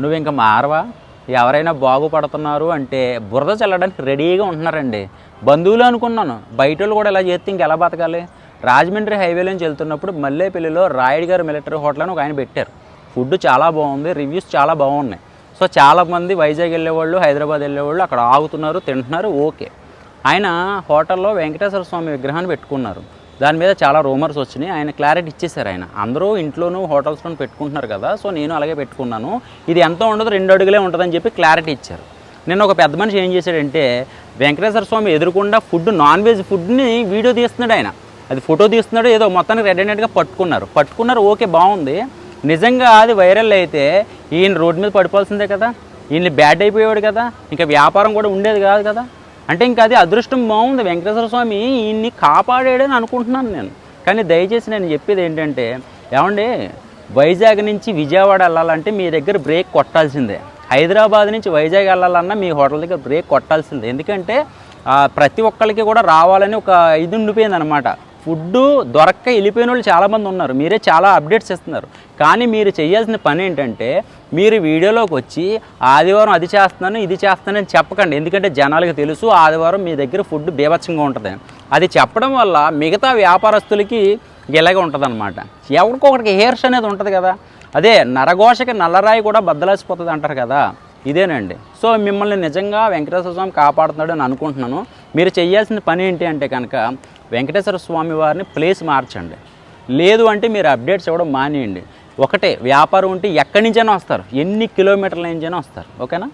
నువ్వు ఇంకా మారవా? ఎవరైనా బాగుపడుతున్నారు అంటే బురద చల్లడానికి రెడీగా ఉంటున్నారండి. బంధువులు అనుకున్నాను. బయట వాళ్ళు కూడా ఇలా చేస్తే ఇంకెలా బతకాలి? రాజమండ్రి హైవేలో నుంచి వెళ్తున్నప్పుడు మల్లేపల్లిలో రాయుడు గారు మిలిటరీ హోటల్ అని ఒక ఆయన పెట్టారు. ఫుడ్ చాలా బాగుంది రివ్యూస్ చాలా బాగున్నాయి. సో చాలామంది వైజాగ్ వెళ్ళేవాళ్ళు హైదరాబాద్ వెళ్ళేవాళ్ళు అక్కడ ఆగుతున్నారు తింటున్నారు ఓకే. ఆయన హోటల్లో వెంకటేశ్వర స్వామి విగ్రహాన్ని పెట్టుకున్నారు. దాని మీద చాలా రూమర్స్ వచ్చినాయి. ఆయన క్లారిటీ ఇచ్చేశారు ఆయన. అందరూ ఇంట్లోనూ హోటల్స్లోనూ పెట్టుకుంటున్నారు కదా సో నేను అలాగే పెట్టుకున్నాను. ఇది ఎంత ఉండదు రెండు అడుగులే ఉంటుందని చెప్పి క్లారిటీ ఇచ్చారు. నిన్న ఒక పెద్ద మనిషి ఏం చేశాడంటే వెంకటేశ్వర స్వామి ఎదురుకుండా ఫుడ్ నాన్ వెజ్ ఫుడ్ని వీడియో తీస్తున్నాడు ఆయన. అది ఫోటో తీస్తున్నాడు ఏదో మొత్తానికి రెడ్ హ్యాండెడ్గా పట్టుకున్నారు. పట్టుకున్నారు ఓకే బాగుంది. నిజంగా అది వైరల్ అయితే ఈయన రోడ్డు మీద పడిపోవాల్సిందే కదా. ఈయన బ్యాడ్ అయిపోయాడు కదా. ఇంకా వ్యాపారం కూడా ఉండేది కాదు కదా. అంటే ఇంకా అది అదృష్టం బాగుంది. వెంకటేశ్వర స్వామి ఈయన్ని కాపాడాడని అనుకుంటున్నాను నేను. కానీ దయచేసి నేను చెప్పేది ఏంటంటే ఏమండి వైజాగ్ నుంచి విజయవాడ వెళ్ళాలంటే మీ దగ్గర బ్రేక్ కొట్టాల్సిందే. హైదరాబాద్ నుంచి వైజాగ్ వెళ్ళాలన్నా మీ హోటల్ దగ్గర బ్రేక్ కొట్టాల్సిందే. ఎందుకంటే ప్రతి ఒక్కరికి కూడా రావాలని ఒక ఇది ఉండిపోయింది అనమాట ఫుడ్ దొరక్క వెళ్ళిపోయిన వాళ్ళు చాలామంది ఉన్నారు. మీరే చాలా అప్డేట్స్ ఇస్తున్నారు. కానీ మీరు చేయాల్సిన పని ఏంటంటే మీరు వీడియోలోకి వచ్చి ఆదివారం అది చేస్తున్నాను ఇది చేస్తున్నానని చెప్పకండి. ఎందుకంటే జనాలకు తెలుసు ఆదివారం మీ దగ్గర ఫుడ్ బీభత్సంగా ఉంటుంది. అది చెప్పడం వల్ల మిగతా వ్యాపారస్తులకి ఇలాగే ఉంటుంది అనమాట ఎవరికొకరికి హెయిర్స్ అనేది ఉంటుంది కదా. అదే నరఘోషకి నల్లరాయి కూడా బద్దలేసిపోతుంది అంటారు కదా. ఇదేనండి. సో మిమ్మల్ని నిజంగా వెంకటేశ్వర స్వామి కాపాడుతున్నాడు అని అనుకుంటున్నాను. మీరు చేయాల్సిన పని ఏంటి అంటే కనుక వెంకటేశ్వర స్వామి వారిని ప్లేస్ మార్చండి. లేదు అంటే మీరు అప్డేట్స్ ఇవ్వడం మానేయండి. ఒకటే వ్యాపారం ఉంటే ఎక్కడి నుంచైనా వస్తారు. ఎన్ని కిలోమీటర్ల నుంచైనా వస్తారు. ఓకేనా?